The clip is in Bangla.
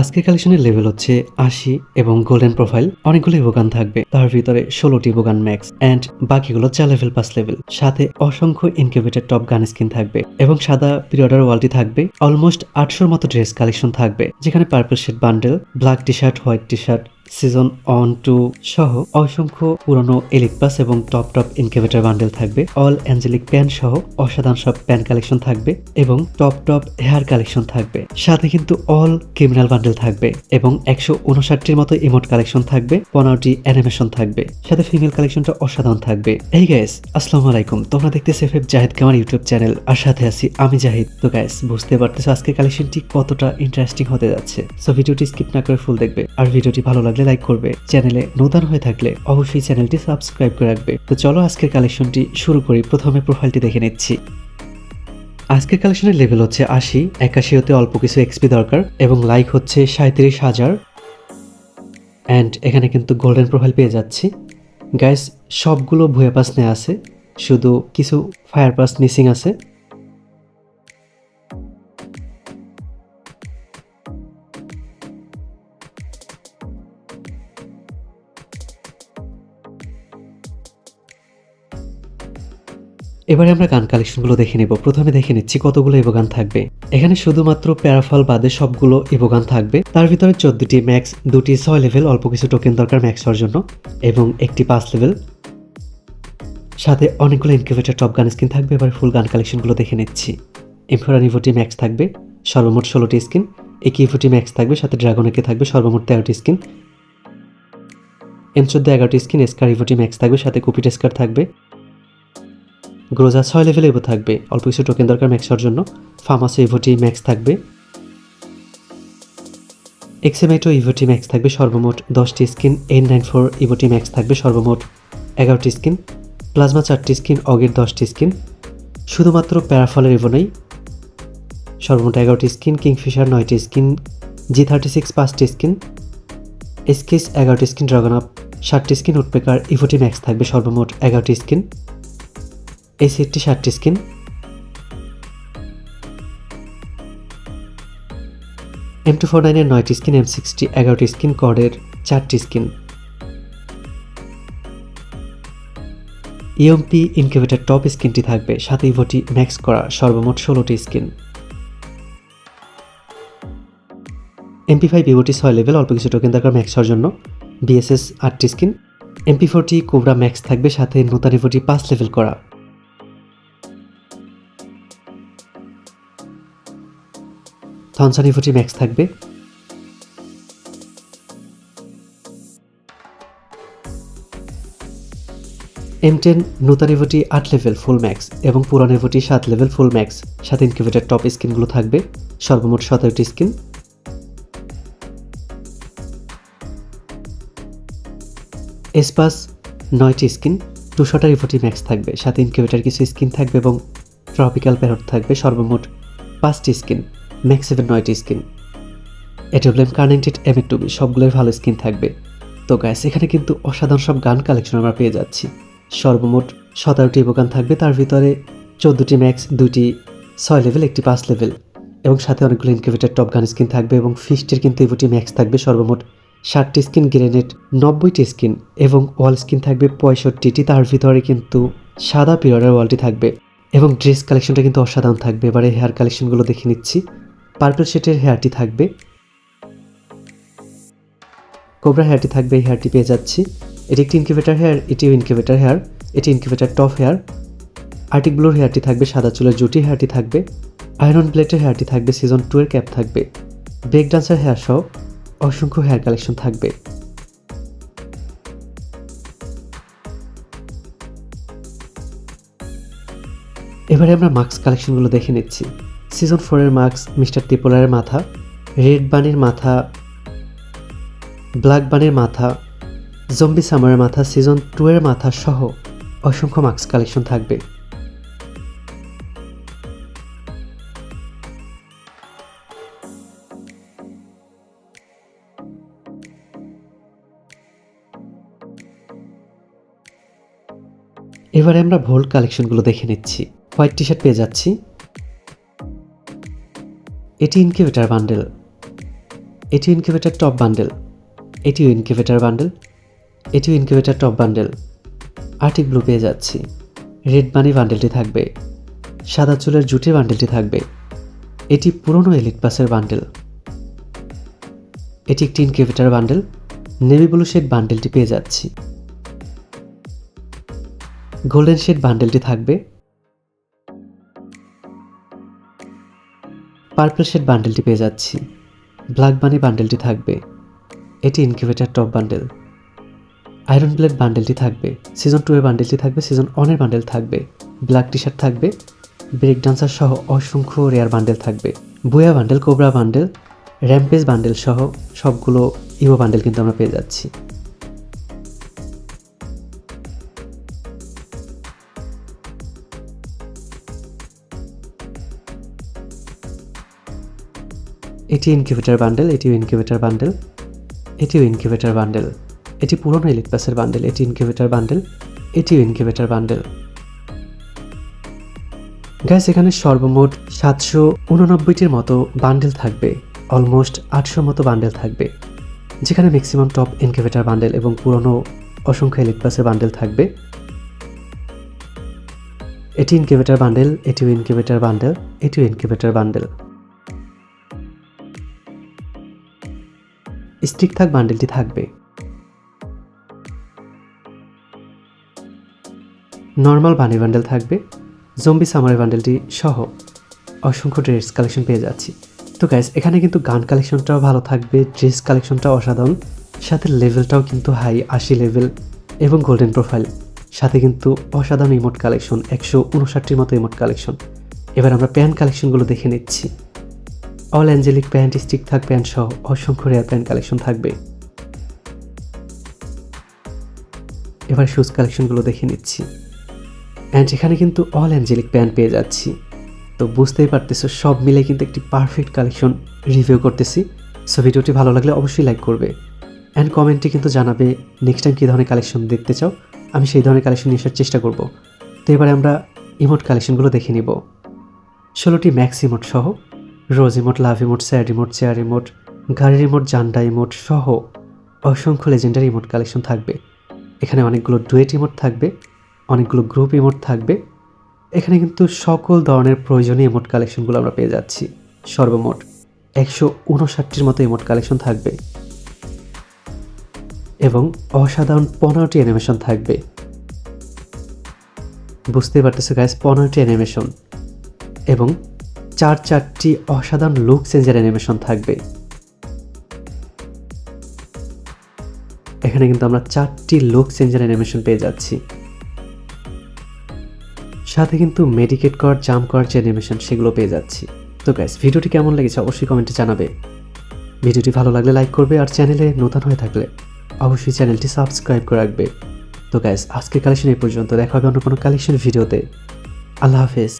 আজকের কালেকশনের লেভেল হচ্ছে আশি এবং গোল্ডেন প্রোফাইল অনেকগুলো ইভোগান থাকবে। তার ভিতরে ষোলোটি ইভোগান ম্যাক্স অ্যান্ড বাকিগুলো চার লেভেল পাস লেভেল সাথে অসংখ্য ইনকিউবেটেড টপ গান স্কিন থাকবে এবং সাদা পিরিয়ডার ওয়ালটি থাকবে। অলমোস্ট আটশোর মতো ড্রেস কালেকশন থাকবে, যেখানে purple shade bundle black T shirt white T shirt season one two সহ অসংখ্য পুরনো এলিক পাস এবং টপ টপ ইনকিউবেটর বান্ডেল থাকবে। অল অ্যাঞ্জেলিক প্যান সহ অসাধারণ সব প্যান কালেকশন থাকবে এবং টপ টপ হেয়ার কালেকশন থাকবে। সাথে কিন্তু অল ক্রিমিনাল বান্ডেল থাকবে এবং একশো উনষাটটির মতো ইমোট কালেকশন থাকবে, পনেরোটি অ্যানিমেশন থাকবে। সাথে ফিমেল কালেকশনটা অসাধারণ থাকবে। এই গ্যাস আসসালামু আলাইকুম। তোমরা দেখতেছো এফ এফ জাহিদ কামার ইউটিউব চ্যানেল। আর সাথে আছি আমি জাহিদ। তো গ্যাস বুঝতে পারতেছো আজকের কালেকশনটি কতটা ইন্টারেস্টিং হতে যাচ্ছে। সো ভিডিওটি স্কিপ না করে ফুল দেখবে। আর ভিডিওটি ভালো লাগলে লাইক করবে। চ্যানেলে নতুন হয়ে থাকলে অবশ্যই চ্যানেলটি সাবস্ক্রাইব করে রাখবে। তো চলো আজকের কালেকশনটি শুরু করি। প্রথমে প্রোফাইলটি দেখে নিচ্ছি। আজকের কালেকশনের লেভেল হচ্ছে আশি, একাশি হতে অল্প কিছু এক্সপি দরকার এবং লাইক হচ্ছে সাঁত্রিশ হাজার। অ্যান্ড এখানে কিন্তু গোল্ডেন প্রোফাইল পেয়ে যাচ্ছি। গাইস সবগুলো ভুয়া পাস নেওয়া আছে। শুধু কিছু ফায়ার পাস মিসিং আছে। এবারে আমরা গান কালেকশনগুলো দেখে নেব। প্রথমে দেখে নিচ্ছি কতগুলো ইবোগান থাকবে। এখানে শুধুমাত্র প্যারাফল বাদে সবগুলো ইবোগান থাকবে। তার ভিতরে চোদ্দটি ম্যাক্স দুটি ছয় লেভেল অল্প কিছু টোকেন দরকার ম্যাক্স হওয়ার জন্য, এবং একটি পাঁচ লেভেল সাথে অনেকগুলো ইনকিউবেটার টপ গান স্কিন থাকবে। এবার ফুল গান কালেকশনগুলো দেখে নিচ্ছি। এমফোরা নিভোটি ম্যাক্স থাকবে, সর্বমোট ষোলোটি স্কিন একিভোটি ম্যাক্স থাকবে, সাথে ড্রাগন একে থাকবে, সর্বমোট তেরোটি স্কিন এম চোদ্দ এগারোটি স্কিন এসকার ইভোটি ম্যাক্স থাকবে, সাথে কুপিট স্কার থাকবে। গ্রোজা ছয় লেভেলে ইভো থাকবে। অল্প কিছু টোকেন দরকার ম্যাক্স হওয়ার জন্য। ফার্মাসি ইভোটি ম্যাক্স থাকবে। এক্সেমেটো ইভোটি ম্যাক্স থাকবে সর্বমোট দশটি স্কিন এন নাইন ফোর ইভোটি ম্যাক্স থাকবে সর্বমোট এগারোটি স্কিন প্লাজমা চারটি স্কিন অগের দশটি স্কিন শুধুমাত্র প্যারাফলের ইভো নেই। সর্বমোট এগারোটি স্কিন কিংফিশার নয়টি স্কিন জি থার্টি সিক্স পাঁচটি স্কিন এসকিস এগারোটি স্কিন ড্রাগন আপ ষাটটি স্কিন উডপেকার ইভোটি ম্যাক্স থাকবে সর্বমোট এগারোটি স্কিন এই সেটটি ষাটটি স্কিন এম টু ফোর নাইনের নয়টি স্কিন এম সিক্সটি এগারোটি স্কিন কর্ডের চারটি স্কিন ইএমপি ইনকিউবেটার টপ স্কিনটি থাকবে, সাথে ইভোটি ম্যাক্স করা সর্বমোট ষোলোটি স্কিন এমপি ফাইভ ইভোটি ছয় লেভেল অল্প কিছু টোকেন দরকার ম্যাক্স জন্য। বিএসএস আটটি skin MP forty cobra max থাকবে, সাথে নতুন ইভোটি পাঁচ লেভেল করা। থনসন ইভোটি ম্যাক্স থাকবে। এম টেন নতুন ইভোটি আট লেভেল ফুল ম্যাক্স এবং পুরান ইভোটি সাত লেভেল ফুল ম্যাক্স সাথে ইনকিউবেটার টপ স্কিনগুলো থাকবে। সর্বমোট সতেরোটি স্কিন এসপাস নয়টি স্কিন দুশোটা রিভোটি ম্যাক্স থাকবে। সাথে ইনকিউবেটার কিছু স্কিন থাকবে এবং ট্রপিক্যাল প্যারট থাকবে। সর্বমোট পাঁচটি স্কিন ম্যাক্স সেভেন নয়টি স্কিন। এটোব্লেম কার্নেন্টেড এম টু বি সবগুলোর ভালো স্কিন থাকবে। তো গ্যাস এখানে কিন্তু অসাধারণ সব গান কালেকশন আমরা পেয়ে যাচ্ছি। সর্বমোট সতেরোটি ইবোগান থাকবে, তার ভিতরে চোদ্দোটি ম্যাক্স দুটি ছয় লেভেল একটি পাঁচ লেভেল এবং সাথে অনেকগুলো ইনকিউবেটার টপ গান স্কিন থাকবে এবং ফিস্টের কিন্তু ইভোটি ম্যাক্স থাকবে, সর্বমোট ষাটটি স্কিন গ্রেনেড নব্বইটি স্কিন এবং ওয়াল স্কিন থাকবে পঁয়ষট্টিটি, তার ভিতরে কিন্তু সাদা পিরিয়ডের ওয়ালটি থাকবে। এবং ড্রেস কালেকশনটা কিন্তু অসাধারণ থাকবে। এবারে হেয়ার কালেকশনগুলো দেখে নিচ্ছি। পার্পল শেটের হেয়ারটি থাকবে। কোবরা হেয়ারটি থাকবে, এই হেয়ারটি পেয়ে যাচ্ছি। এটি একটি ইনকিউবেটার হেয়ার এটিও ইনকিউবেটার হেয়ার এটি ইনকিউবেটার টপ হেয়ার আর্টিক ব্লুর হেয়ারটি থাকবে, সাদা চুলের জুটি হেয়ারটি থাকবে। আয়রন প্লেটের হেয়ারটি থাকবে সিজন টু এর ক্যাপ থাকবে। ব্রেক ডান্সার হেয়ার সহ অসংখ্য হেয়ার কালেকশন থাকবে। এবারে আমরা মাস্ক কালেকশনগুলো দেখে নিচ্ছি। সিজন ফোরের মাস্ক মিস্টার ত্রিপোলারের মাথা রেড বানির মাথা ব্ল্যাক বানির মাথা জম্বি সামারের মাথা সিজন টু এর মাথা সহ অসংখ্য মাস্ক কালেকশন থাকবে। এবারে আমরা ভোল্ট কালেকশনগুলো দেখে নিচ্ছি। হোয়াইট টি শার্ট পেয়ে যাচ্ছি। এটি ইনকিউবেটার বান্ডেল এটি ইনকিউবেটার টপ বান্ডেল এটিও ইনকিউবেটার বান্ডেল এটিও incubator top bundle Arctic blue পেয়ে যাচ্ছি। রেড মানি বান্ডেলটি থাকবে। সাদা চুলের জুটের বান্ডেলটি থাকবে। এটি পুরনো এলিট পাসের বান্ডেল এটি একটি incubator bundle navy blue shade বান্ডেলটি পেয়ে যাচ্ছি। গোল্ডেন শেড বান্ডেলটি থাকবে। পার্পল শেড বান্ডেলটি পেয়ে যাচ্ছি। ব্ল্যাক বানি বান্ডেলটি থাকবে। এটি incubator top bundle. Iron blade বান্ডেলটি থাকবে। সিজন টু এর বান্ডেলটি থাকবে, সিজন ওয়ানের বান্ডেল থাকবে। ব্ল্যাক টি শার্ট থাকবে। ব্রেক ডান্সার সহ অসংখ্য রেয়ার বান্ডেল থাকবে। Booyah bundle, cobra bundle, rampage bundle সহ সবগুলো ইভো বান্ডেল কিন্তু আমরা পেয়ে যাচ্ছি। এটি ইনকিউবেটার বান্ডেল এটিও ইনকিউবেটার বান্ডেল এটিও ইনকিউবেটার বান্ডেল এটি পুরনো এলিট পাসের বান্ডেল এটি ইনকিউবেটার বান্ডেল এটিও ইনকিউবেটার বান্ডেল গ্যাস এখানে সর্বমোট সাতশো উননব্বইটির মতো বান্ডেল থাকবে অলমোস্ট আটশো মতো বান্ডেল থাকবে, যেখানে ম্যাক্সিমাম টপ ইনকিউবেটার বান্ডেল এবং পুরনো অসংখ্য এলিট পাসের বান্ডেল থাকবে। এটি ইনকিউবেটার বান্ডেল এটিও ইনকিউবেটার বান্ডেল এটিও ইনকিউবেটার বান্ডেল স্টিক থাক, বান্ডেলটি থাকবে। নর্মাল বানি বান্ডেল থাকবে, জম্বি সামারি বান্ডেলটি সহ অসংখ্য ড্রেস কালেকশন পেয়ে যাচ্ছি। তো গাইজ এখানে কিন্তু গান কালেকশনটাও ভালো থাকবে, ড্রেস কালেকশনটাও অসাধারণ, সাথে লেভেলটাও কিন্তু হাই আশি লেভেল এবং গোল্ডেন প্রোফাইল সাথে কিন্তু অসাধারণ ইমোট কালেকশন, একশো উনষাটটির মতো ইমোট কালেকশন। এবার আমরা প্যান্ট কালেকশনগুলো দেখে নিচ্ছি। অল অ্যাঞ্জেলিক প্যান্ট স্টিক থাক প্যান্ট সহ অসংখ্য রেয়ার প্যান্ট কালেকশন থাকবে। এবার শুজ কালেকশনগুলো দেখে নিচ্ছি। অ্যান্ড এখানে কিন্তু অল অ্যাঞ্জেলিক প্যান্ট পেয়ে যাচ্ছি। তো বুঝতেই পারতেছো, সব মিলে কিন্তু একটি পারফেক্ট কালেকশন রিভিউ করতেছি। সো ভিডিওটি ভালো লাগলে অবশ্যই লাইক করবে। অ্যান্ড কমেন্টে কিন্তু জানাবে নেক্সট টাইম কী ধরনের কালেকশন দেখতে চাও। আমি সেই ধরনের কালেকশন নিয়ে আসার চেষ্টা করব। তো এবারে আমরা ইমোট কালেকশনগুলো দেখে নিব। ষোলোটি ম্যাক্স ইমোট সহ rose emote love emote sad emote chair emote গাড়ির ইমোট জান্ডা ইমোট সহ অসংখ্য লেজেন্ডারি ইমোট কালেকশন থাকবে। এখানে অনেকগুলো ডুয়েট ইমোট থাকবে, অনেকগুলো গ্রুপ ইমোট থাকবে। এখানে কিন্তু সকল ধরনের প্রয়োজনীয় ইমোট কালেকশনগুলো আমরা পেয়ে যাচ্ছি। সর্বমোট একশো উনষাটটির মতো ইমোট কালেকশন থাকবে। এবং অসাধারণ পনেরোটি অ্যানিমেশন থাকবে। বুঝতেই পারতেছো গাইস পনেরোটি অ্যানিমেশন এবং চার চারটি অসাধারণ লুক চেঞ্জের অ্যানিমেশন থাকবে। এখানে কিন্তু আমরা চারটি লুক চেঞ্জের অ্যানিমেশন পেয়ে যাচ্ছি। সাথে কিন্তু মেডিকেট কর জাম্প করার যে অ্যানিমেশন সেগুলো পেয়ে যাচ্ছি। তো গাইস ভিডিওটি কেমন লেগেছে অবশ্যই কমেন্টে জানাবে। ভিডিওটি ভালো লাগলে লাইক করবে আর চ্যানেলে নতুন হয়ে থাকলে অবশ্যই চ্যানেলটি সাবস্ক্রাইব করে রাখবে। তো গাইস আজকের কালেকশন এই পর্যন্ত। দেখা হবে অন্য কোনো কালেকশন ভিডিওতে আল্লাহ হাফেজ।